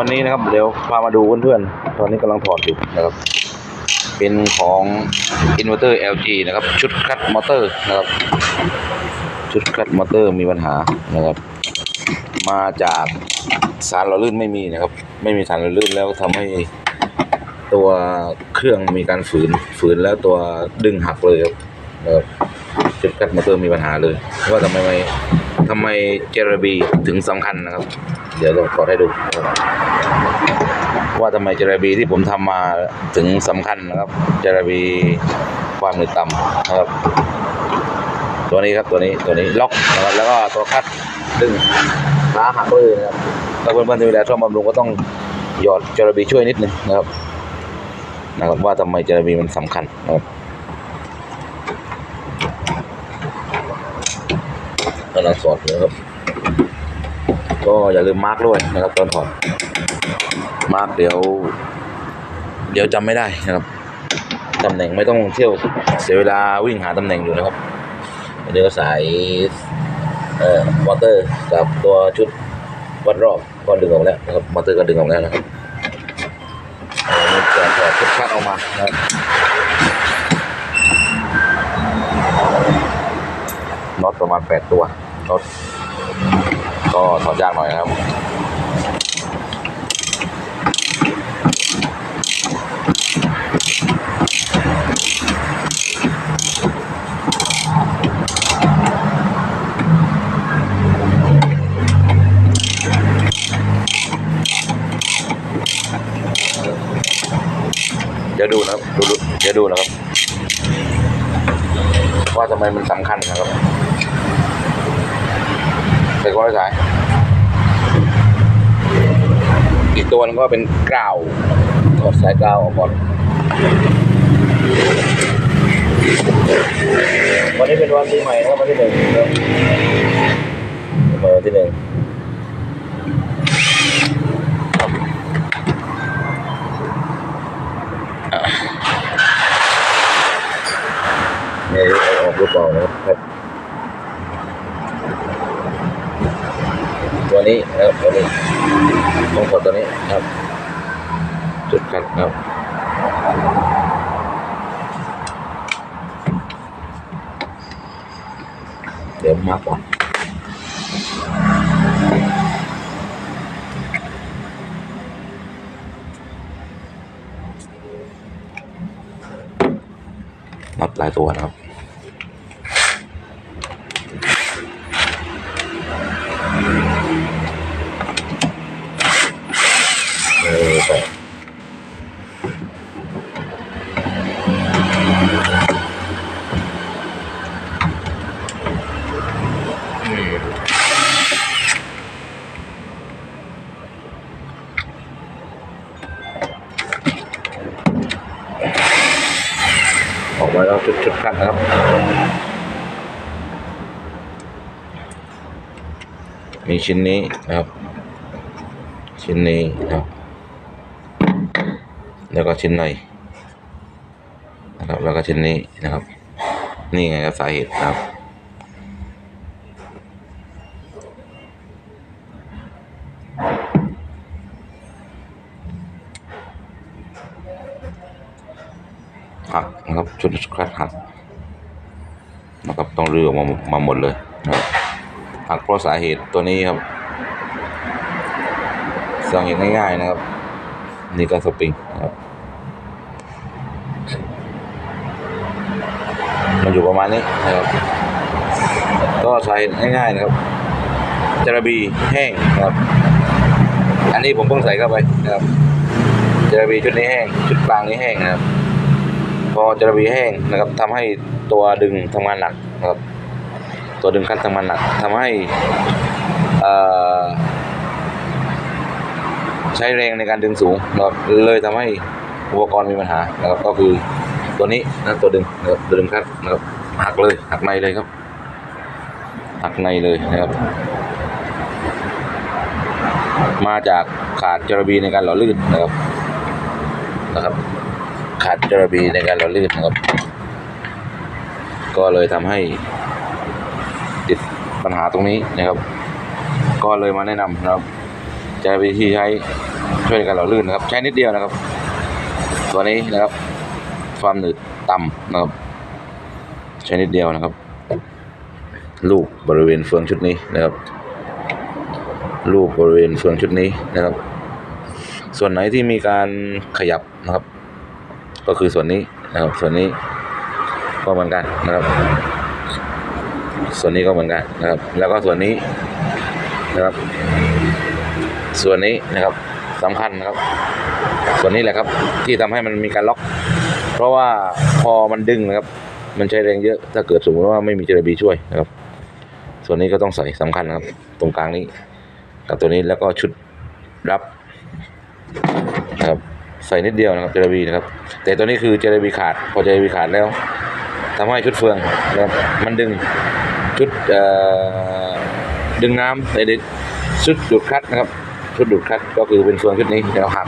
วันนี้นะครับเดี๋ยวพามาดูเพื่อนๆ ตอนนี้กำลังถอดอยู่นะครับ เป็นของอินเวอร์เตอร์ LG นะครับ ชุดคัดมอเตอร์นะครับ ชุดคัดมอเตอร์มีปัญหานะครับ มาจากสารหล่อลื่นไม่มีนะครับ ไม่มีสารหล่อลื่นแล้วทำให้ตัวเครื่องมีการฝืนฝืนแล้วตัวดึงหักเลยครับนะครับชุดคัดมอเตอร์มีปัญหาเลย ว่าทำไมทำไมเจรบีถึงสำคัญนะครับ เดี๋ยวเราขอให้ดูว่าทำไมเจรบีที่ผมทำมาถึงสำคัญนะครับเจรบีความหนืดต่ำนะครับ ตัวนี้ครับตัวนี้ตัวนี้ล็อกนะครับแล้วก็ตัวคัดดึงขาหักเลยนะครับถ้าเพื่อนๆที่เวลาซ่อมบำรุงก็ต้องหยอดเจรบีช่วยนิดนึงนะครับนะครับว่าทำไมเจรบีมันสำคัญนะครับกำลังสอดอยู่นะครับ ก็อย่าลืมมาร์กด้วยนะครับตอนถอดมาร์กเดี๋ยว เดี๋ยวจำไม่ได้นะครับตำแหน่งไม่ต้องเที่ยวเสียเวลาวิ่งหาตำแหน่งอยู่นะครับเดี๋ยวสายเอ่อมอเตอร์กับตัวชุดวัดรอบก็ดึงออกแล้วนะครับมอเตอร์ก็ดึงออกแล้วนะครับอันนี้จะถอดชุดคัดออกมานะครับน็อตประมาณแปดตัวน็อต ก็ถอดยากหน่อยนะครับเดี๋ยวดูนะครับดูดูเดี๋ยวดูนะครับ ว่าทำไมมันสำคัญนะครับ ใส่ก้อยสาย อีกตัวนึงก็เป็นกราวถอดสายกราวออกก่อนวันนี้เป็นวันปีใหม่นะครับวันที่หนึ่งครับวันที่หนึ่งไม่ออกรือเปล่านะครับ ตัวนี้นะครับตัวนี้ต้องกดตัวนี้ครับ จุดคัดครับเดี๋ยวมาก่อนนับหลายตัวนะครับ เออไปออกมาแล้วชุดชุด กันนะครับมีชิ้นนี้นะครับ ชิ้นนี้นะครับ แล้วก็ชิ้นในนะครับแล้วก็ชิ้นนี้นะครับ นี่ไงครับสาเหตุนะครับ นะครับชุดคลัดหักนะครับต้องรื้อออกมามาหมดเลยนะครับหักเพราะสาเหตุตัวนี้ครับสังเกตง่ายๆนะครับ นี่ก็สปริงนะครับมันอยู่ประมาณนี้นะครับ ก็ใช้ง่ายๆนะครับจาระบีแห้งนะครับ อันนี้ผมเพิ่งใส่เข้าไปนะครับจาระบีชุดนี้แห้ง ชุดกลางนี้แห้งนะครับ พอจระบีแห้งนะครับทำให้ตัวดึงทำงานหนักนะครับตัวดึงคันทำงานหนักทำให้ใช้แรงในการดึงสูงนะครับเลยทำให้อุปกรณ์มีปัญหานะครับก็คือตัวนี้นะตัวดึงนะครับตัวดึงคัดนะครับหักเลยหักในเลยครับหักในเลยนะครับ มาจากขาดจระบีในการหล่อลื่นนะครับนะครับ ขาดจระบีในการหล่อลื่นนะครับ ก็เลยทำให้ติดปัญหาตรงนี้นะครับ ก็เลยมาแนะนำนะครับจระบีที่ใช้ช่วยกันหล่อลื่นนะครับ ใช้นิดเดียวนะครับ ตัวนี้นะครับ ความหนืดต่ำนะครับ ใช้นิดเดียวนะครับ ลูกบริเวณเฟืองชุดนี้นะครับลูกบริเวณเฟืองชุดนี้นะครับ ส่วนไหนที่มีการขยับนะครับ ก็คือส่วนนี้นะครับส่วนนี้ก็เหมือนกันนะครับ ส่วนนี้ก็เหมือนกันนะครับ แล้วก็ส่วนนี้นะครับ ส่วนนี้นะครับสำคัญนะครับ ส่วนนี้แหละครับที่ทำให้มันมีการล็อก เพราะว่าพอมันดึงนะครับ มันใช้แรงเยอะถ้าเกิดสมมติว่าไม่มีเจลบีช่วยนะครับ ส่วนนี้ก็ต้องใส่สำคัญนะครับ ตรงกลางนี้ กับตัวนี้แล้วก็ชุดรับนะครับ ใส่นิดเดียวนะครับเจลบีนะครับ แต่ตัวนี้คือเจลบีขาด พอเจลบีขาดแล้วทำให้ชุดเฟืองนะครับมันดึงชุดดึงน้ำในชุดดูดคัดนะครับชุดดูดคัดก็คือเป็นเฟืองชุดนี้เดี๋ยวหัก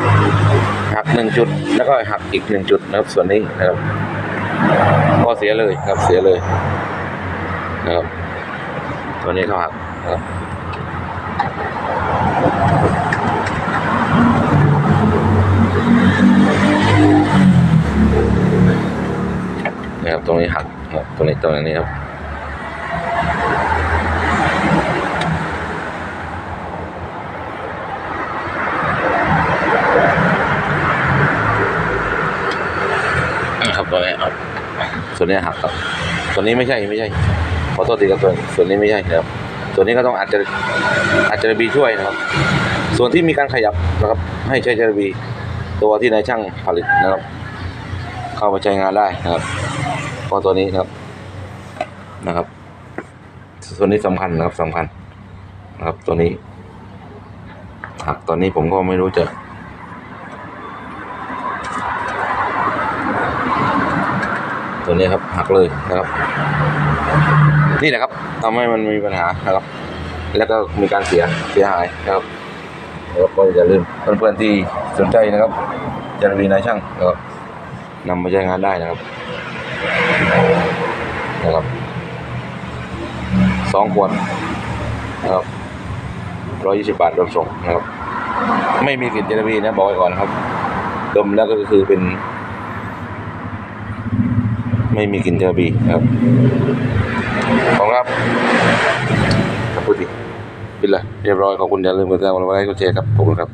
หักหนึ่งจุด แล้วก็หักอีกหนึ่งจุดนะครับ ส่วนนี้นะครับก็เสียเลยครับเสียเลยนะครับตัวนี้เขาหักนะครับ รับตรงนี้หักนะครับตรงนี้ตรงนี้ครับครับตัวนี้ครับส่วนนี้หักครับส่วนนี้ไม่ใช่ไม่ใช่ขอโทษทีครับตัวส่วนนี้ไม่ใช่นะครับ ส่วนนี้ก็ต้องอาจจะอาจจะบีช่วยนะครับ ส่วนที่มีการขยับนะครับ ให้ใช้จรบีตัวที่นายช่างผลิตนะครับ เข้าไปใช้งานได้นะครับ เพราะตัวนี้นะครับ นะครับ ส่วนนี้สำคัญนะครับสำคัญนะครับ ตัวนี้หักตอนนี้ผมก็ไม่รู้จะตัวนี้ครับหักเลยนะครับ นี่แหละครับทำให้มันมีปัญหานะครับ แล้วก็มีการเสียเสียหายนะครับแล้วก็อย่าลืมเพื่อนๆที่สนใจนะครับจะมีนายช่างนะครับนำมาใช้งานได้นะครับ นะครับสองขวดนะครับร้อยยี่สิบบาทรวมส่งนะครับ ไม่มีกลิ่นเจลาบีนะบอกไว้ก่อนครับ ดมแล้วก็คือเป็น ไม่มีกลิ่นเจลาบีนะครับขอบครับครับพูดดิปิดเลยเรียบร้อยขอบคุณอย่าลืมกดติดตามกดไลค์กดแชร์ครับขอบคุณครับ